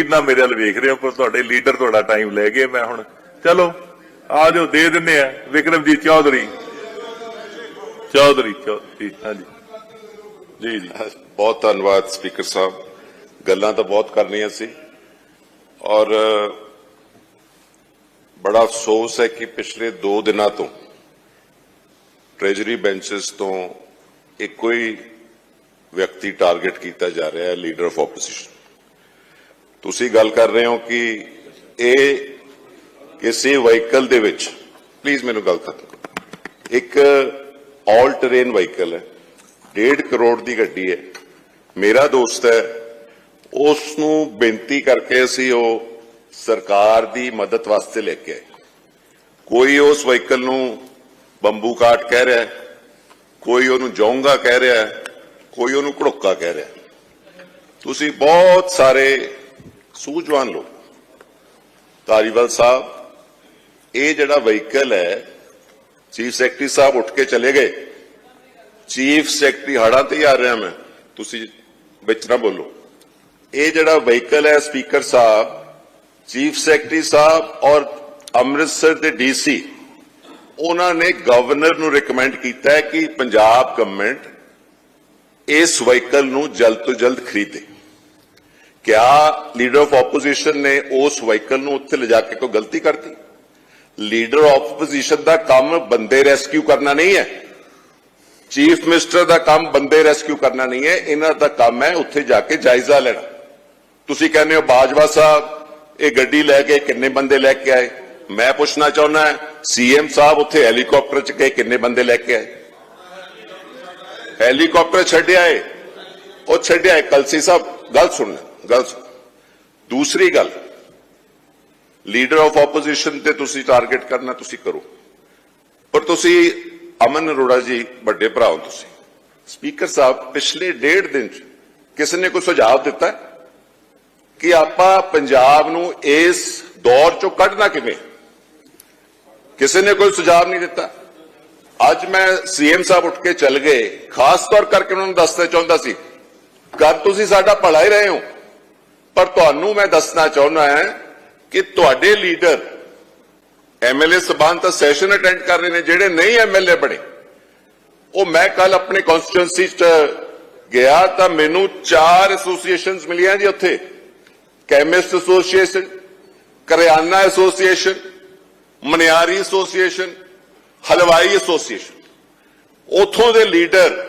ਤਸਵੀਰ ਨਾਲ ਮੇਰੇ ਵੱਲ ਵੇਖ ਰਹੇ ਹੋ, ਪਰ ਤੁਹਾਡੇ ਲੀਡਰ ਤੁਹਾਡਾ ਟਾਈਮ ਲੈ ਗਏ, ਮੈਂ ਹੁਣ ਚਲੋ, ਆ ਜਾਓ, ਦੇ ਦਿੰਨੇ ਆ। ਵਿਕਰਮਜੀਤ ਚੌਧਰੀ। ਚੌਧਰੀ ਚੌਧਰੀ ਹਾਂਜੀ। ਜੀ ਜੀ। ਬਹੁਤ ਧੰਨਵਾਦ, ਸਪੀਕਰ ਸਾਹਿਬ। ਗੱਲਾਂ ਤਾਂ ਬਹੁਤ ਕਰਨੀਆਂ ਸੀ। ਔਰ, ਬੜਾ ਅਫਸੋਸ ਹੈ ਕਿ ਪਿਛਲੇ 2 ਦਿਨਾਂ ਤੋਂ ਟ੍ਰੈਜਰੀ ਬੈਂਚਸ ਤੋਂ ਇੱਕੋ ਹੀ ਵਿਅਕਤੀ ਟਾਰਗੇਟ ਕੀਤਾ ਜਾ ਰਿਹਾ ਹੈ ਲੀਡਰ ਆਫ ਆਪੋਜੀਸ਼ਨ ਤੁਸੀਂ ਗੱਲ ਕਰ ਰਹੇ ਹੋ ਕਿ ਇਹ ਕਿਸੇ ਵਹੀਕਲ ਦੇ ਵਿੱਚ ਪਲੀਜ਼ ਮੈਨੂੰ ਗੱਲ ਖਤਮ ਕਰੋ ਇੱਕ ਆਲ ਟਰੇਨ ਵਹੀਕਲ ਹੈ 1.5 ਕਰੋੜ ਦੀ ਗੱਡੀ ਹੈ। ਮੇਰਾ ਦੋਸਤ ਹੈ ਉਸ ਨੂੰ ਬੇਨਤੀ ਕਰਕੇ ਅਸੀਂ ਉਹ ਸਰਕਾਰ ਦੀ ਮਦਦ ਵਾਸਤੇ ਲੈ ਕੇ ਆਏ। ਕੋਈ ਉਸ ਵਹੀਕਲ ਨੂੰ ਬੰਬੂ ਕਾਟ ਕਹਿ ਰਿਹਾ ਹੈ, ਕੋਈ ਉਹਨੂੰ ਜੌਂਗਾ ਕਹਿ ਰਿਹਾ ਹੈ, ਕੋਈ ਉਹਨੂੰ ਘੜੋਕਾ ਕਹਿ ਰਿਹਾ ਤੁਸੀਂ ਬਹੁਤ ਸਾਰੇ ਸੂਝਵਾਨ ਲੋਕ। ਧਾਰੀਵਾਲ ਸਾਹਿਬ, ਇਹ ਜਿਹੜਾ ਵਹੀਕਲ ਹੈ, ਚੀਫ ਸੈਕਟਰੀ ਸਾਹਿਬ ਉੱਠ ਕੇ ਚਲੇ ਗਏ। ਚੀਫ ਸੈਕਟਰੀ ਹੜਾਂ ਤੇ ਹੀ ਆ ਰਿਹਾ ਮੈਂ, ਤੁਸੀਂ ਵਿੱਚ ਨਾ ਬੋਲੋ। ਇਹ ਜਿਹੜਾ ਵਹੀਕਲ ਹੈ, ਸਪੀਕਰ ਸਾਹਿਬ, ਚੀਫ ਸੈਕਟਰੀ ਸਾਹਿਬ ਔਰ ਅੰਮ੍ਰਿਤਸਰ ਦੇ ਡੀਸੀ ਉਹਨਾਂ ਨੇ ਗਵਰਨਰ ਨੂੰ ਰეკਮੈਂਡ ਕੀਤਾ ਹੈ ਕਿ ਪੰਜਾਬ ਗਵਰਨਮੈਂਟ ਇਸ ਵਹੀਕਲ ਨੂੰ ਜਲਦ ਤੋਂ ਜਲਦ ਖਰੀਦੇ। ਕਿਆ ਲੀਡਰ ਆਫ ਆਪੋਜੀਸ਼ਨ ਨੇ ਉਸ ਵਹੀਕਲ ਨੂੰ ਉੱਥੇ ਲਿਜਾ ਕੇ ਕੋਈ ਗਲਤੀ ਕਰਤੀ ਲੀਡਰ ਆਫ ਆਪੋਜੀਸ਼ਨ ਦਾ ਕੰਮ ਬੰਦੇ ਰੈਸਕਿਊ ਕਰਨਾ ਨਹੀਂ ਹੈ ਚੀਫ ਮਿਨਿਸਟਰ ਦਾ ਕੰਮ ਬੰਦੇ ਰੈਸਕਿਊ ਕਰਨਾ ਨਹੀਂ ਹੈ ਇਹਨਾਂ ਦਾ ਕੰਮ ਹੈ ਉੱਥੇ ਜਾ ਕੇ ਜਾਇਜ਼ਾ ਲੈਣਾ ਤੁਸੀਂ ਕਹਿੰਦੇ ਹੋ ਬਾਜਵਾ ਸਾਹਿਬ ਇਹ ਗੱਡੀ ਲੈ ਕੇ ਕਿੰਨੇ ਬੰਦੇ ਲੈ ਕੇ ਆਏ ਮੈਂ ਪੁੱਛਣਾ ਚਾਹੁੰਦਾ ਸੀਐਮ ਸਾਹਿਬ ਉੱਥੇ ਹੈਲੀਕਾਪਟਰ ਚ ਗਏ ਕਿੰਨੇ ਬੰਦੇ ਲੈ ਕੇ ਆਏ ਹੈਲੀਕਾਪਟਰ ਛੱਡਿਆ ਏ ਉਹ ਛੱਡਿਆ ਏ ਕਲਸੀ ਸਾਹਿਬ ਗੱਲ ਸੁਣਨਾ ਗੱਲ ਦੂਸਰੀ ਗੱਲ ਲੀਡਰ ਆਫ ਆਪੋਜੀਸ਼ਨ ਤੇ ਤੁਸੀਂ ਟਾਰਗੇਟ ਕਰਨਾ ਤੁਸੀਂ ਕਰੋ। ਪਰ ਤੁਸੀਂ ਅਮਨ ਅਰੋੜਾ ਜੀ ਵੱਡੇ ਭਰਾ ਹੋ ਤੁਸੀਂ। ਸਪੀਕਰ ਸਾਹਿਬ, ਪਿਛਲੇ ਡੇਢ ਦਿਨ ਚ ਕਿਸੇ ਨੇ ਕੋਈ ਸੁਝਾਅ ਦਿੱਤਾ ਕਿ ਆਪਾਂ ਪੰਜਾਬ ਨੂੰ ਇਸ ਦੌਰ ਚੋਂ ਕੱਢਣਾ ਕਿਵੇਂ? ਕਿਸੇ ਨੇ ਕੋਈ ਸੁਝਾਅ ਨਹੀਂ ਦਿੱਤਾ? ਅੱਜ ਮੈਂ ਸੀਐਮ ਸਾਹਿਬ ਉੱਠ ਕੇ ਚੱਲ ਗਏ। ਖਾਸ ਤੌਰ ਕਰਕੇ ਉਹਨਾਂ ਨੂੰ ਦੱਸਣਾ ਚਾਹੁੰਦਾ ਸੀ ਕਰ ਤੁਸੀਂ ਸਾਡਾ ਭਲਾ ਹੀ ਰਹੇ ਹੋ। ਪਰ ਤੁਹਾਨੂੰ ਮੈਂ ਦੱਸਣਾ ਚਾਹੁੰਦਾ ਹਾਂ ਕਿ ਤੁਹਾਡੇ ਲੀਡਰ ਐਮਐਲਏ ਸਬਾਨ ਤਾਂ ਸੈਸ਼ਨ ਅਟੈਂਡ ਕਰ ਰਹੇ ਨੇ, ਜਿਹੜੇ ਨਹੀਂ ਐਮਐਲਏ ਬਣੇ। ਉਹ ਮੈਂ ਕੱਲ ਆਪਣੇ ਕਨਸਟੀਟਿਊਂਸੀ ਚ ਗਿਆ ਤਾਂ ਮੈਨੂੰ ਚਾਰ ਐਸੋਸੀਏਸ਼ਨਸ ਮਿਲੀਆਂ ਜੀ ਉੱਥੇ। ਕੈਮਿਸਟ ਐਸੋਸੀਏਸ਼ਨ ਕਰਿਆਨਾ ਐਸੋਸੀਏਸ਼ਨ ਮਨਿਆਰੀ ਐਸੋਸੀਏਸ਼ਨ ਹਲਵਾਈ ਐਸੋਸੀਏਸ਼ਨ ਉਥੋਂ ਦੇ ਲੀਡਰ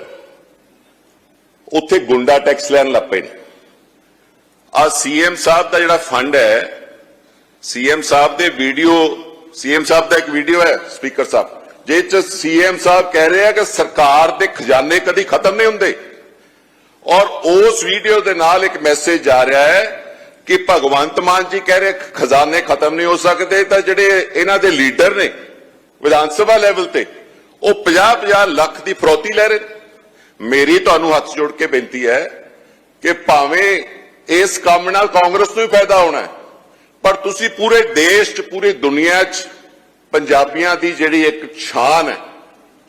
ਉੱਥੇ ਗੁੰਡਾ ਟੈਕਸ ਲੈਣ ਲੱਗ ਪਏ ਨੇ। ਆ ਸੀਐਮ ਸਾਹਿਬ ਦਾ ਜਿਹੜਾ ਫੰਡ ਹੈ, ਸੀਐਮ ਸਾਹਿਬ ਦੇ ਵੀਡੀਓ, ਸੀਐਮ ਸਾਹਿਬ ਦਾ ਇੱਕ ਵੀਡੀਓ ਹੈ, ਸਪੀਕਰ ਸਾਹਿਬ ਜਿਸ ਚ ਸੀਐਮ ਸਾਹਿਬ ਕਹਿ ਰਹੇ ਆ ਕਿ ਸਰਕਾਰ ਦੇ ਖਜ਼ਾਨੇ ਕਦੀ ਖਤਮ ਨਹੀਂ ਹੁੰਦੇ ਔਰ ਉਸ ਵੀਡੀਓ ਦੇ ਨਾਲ ਇੱਕ ਮੈਸੇਜ ਜਾ ਰਿਹਾ ਹੈ ਕਿ ਭਗਵੰਤ ਮਾਨ ਜੀ ਕਹਿ ਰਹੇ ਖਜ਼ਾਨੇ ਖਤਮ ਨਹੀਂ ਹੋ ਸਕਦੇ, ਤਾਂ ਜਿਹੜੇ ਇਹਨਾਂ ਦੇ ਲੀਡਰ ਨੇ, ਵਿਧਾਨ ਸਭਾ ਲੈਵਲ ਤੇ, ਉਹ 50-50 ਲੱਖ ਦੀ ਫਰੋਤੀ ਲੈ ਰਹੇ ਨੇ। ਮੇਰੀ ਤੁਹਾਨੂੰ ਹੱਥ ਜੋੜ ਕੇ ਬੇਨਤੀ ਹੈ ਕਿ ਭਾਵੇਂ ਇਸ ਕੰਮ ਨਾਲ ਕਾਂਗਰਸ ਨੂੰ ਵੀ ਫਾਇਦਾ ਹੋਣਾ ਹੈ। ਪਰ ਤੁਸੀਂ ਪੂਰੇ ਦੇਸ਼ 'ਚ ਪੂਰੀ ਦੁਨੀਆ 'ਚ ਪੰਜਾਬੀਆਂ ਦੀ ਜਿਹੜੀ ਇੱਕ ਸ਼ਾਨ ਹੈ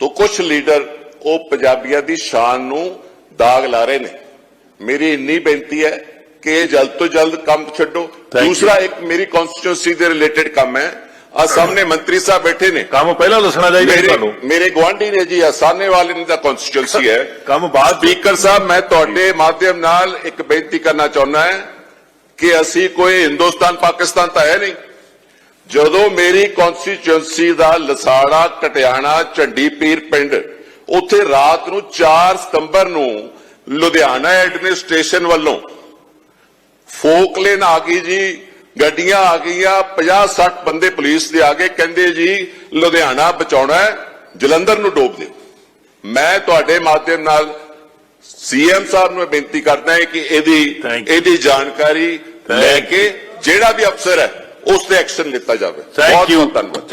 ਤੋਂ ਕੁਝ ਲੀਡਰ ਉਹ ਪੰਜਾਬੀਆਂ ਦੀ ਸ਼ਾਨ ਨੂੰ ਦਾਗ ਲਾ ਰਹੇ ਨੇ। ਮੇਰੀ ਇੰਨੀ ਬੇਨਤੀ ਹੈ ਕਿ ਜਲਦ ਤੋਂ ਜਲਦ ਕੰਮ ਛੱਡੋ. ਦੂਸਰਾ ਇੱਕ ਮੇਰੀ ਕਨਸਟੀਟਿਊਂਸੀ ਦੇ ਰਿਲੇਟਡ ਕੰਮ ਹੈ। ਆ ਸਾਹਮਣੇ ਮੰਤਰੀ ਸਾਹਿਬ ਬੈਠੇ ਨੇ। ਕੰਮ ਪਹਿਲਾਂ ਦੱਸਣਾ ਚਾਹੀਦਾ ਤੁਹਾਨੂੰ। ਮੇਰੇ ਗਵਾਂਢੀ ਨੇ ਜੀ ਆਸਾਨੇ ਵਾਲੇ ਨੇ ਦਾ ਕਨਸਟੀਟਿਊਂਸੀ ਹੈ। ਕੰਮ ਬਾਅਦ ਸਪੀਕਰ ਸਾਹਿਬ ਮੈਂ ਤੁਹਾਡੇ ਮਾਧਿਅਮ ਨਾਲ ਇੱਕ ਬੇਨਤੀ ਕਰਨਾ ਚਾਹੁੰਦਾ ਹਾਂ ਕਿ ਅਸੀਂ ਕੋਈ ਹਿੰਦੁਸਤਾਨ ਪਾਕਿਸਤਾਨ ਤਾਂ ਹੈ ਨਹੀਂ। ਜਦੋਂ ਮੇਰੀ ਕਨਸਟੀਟਿਊਂਸੀ ਦਾ ਲਸਾੜਾ ਕਟਿਆਣਾ ਝੰਡੀ ਪੀਰ ਪਿੰਡ ਉੱਥੇ ਰਾਤ ਨੂੰ 4 ਸਤੰਬਰ ਨੂੰ ਲੁਧਿਆਣਾ ਐਡਮਿਨਿਸਟ੍ਰੇਸ਼ਨ ਵੱਲੋਂ ਫੋਕਲੇਨ ਆ ਗਈ ਜੀ। ਗੱਡੀਆਂ ਆ ਗਈਆਂ 50 60 ਬੰਦੇ ਪੁਲਿਸ ਦੇ ਆ ਗਏ ਕਹਿੰਦੇ ਜੀ ਲੁਧਿਆਣਾ ਬਚਾਉਣਾ ਹੈ ਜਲੰਧਰ ਨੂੰ ਡੋਬ ਦਿਓ। ਮੈਂ ਤੁਹਾਡੇ ਮਾਧਿਅਮ ਨਾਲ ਸੀਐਮ ਸਾਹਿਬ ਨੂੰ ਬੇਨਤੀ ਕਰਦਾ ਹਾਂ ਕਿ ਇਹਦੀ. ਇਹਦੀ ਜਾਣਕਾਰੀ ਲੈ ਕੇ ਜਿਹੜਾ ਵੀ ਅਫਸਰ ਹੈ ਉਸ ਤੇ ਐਕਸ਼ਨ ਲਿੱਤਾ ਜਾਵੇ। ਥੈਂਕ ਬਹੁਤ ਯੂ ਬਹੁਤ ਧੰਨਵਾਦ